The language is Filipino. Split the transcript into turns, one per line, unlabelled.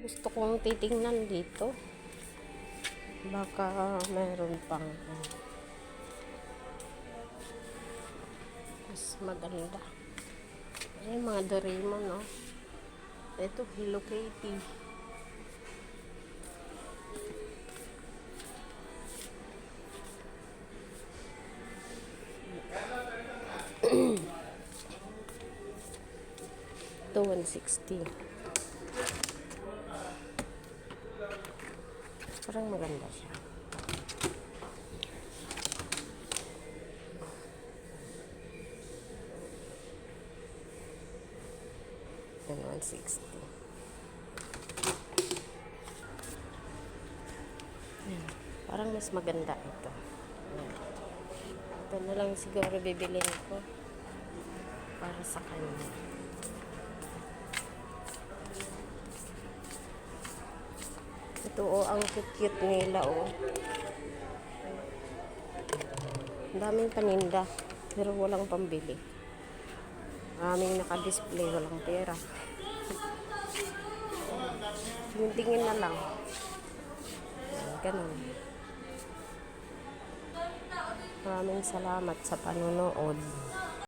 Gusto kong titingnan dito. Baka meron pang mas maganda. Ay, mga Doraemon, no? Ito, Hello Kitty. Ito, 160. Parang maganda siya. Yan, 160. Yan. Parang mas maganda ito. Yan. Ito na lang siguro bibilin ko para sa kanya. Ito oh, ang cute-cute nila oh. Daming paninda, pero walang pambili. Maraming naka-display, walang pera. Tingin na lang. Ganun. Maraming salamat sa panonood.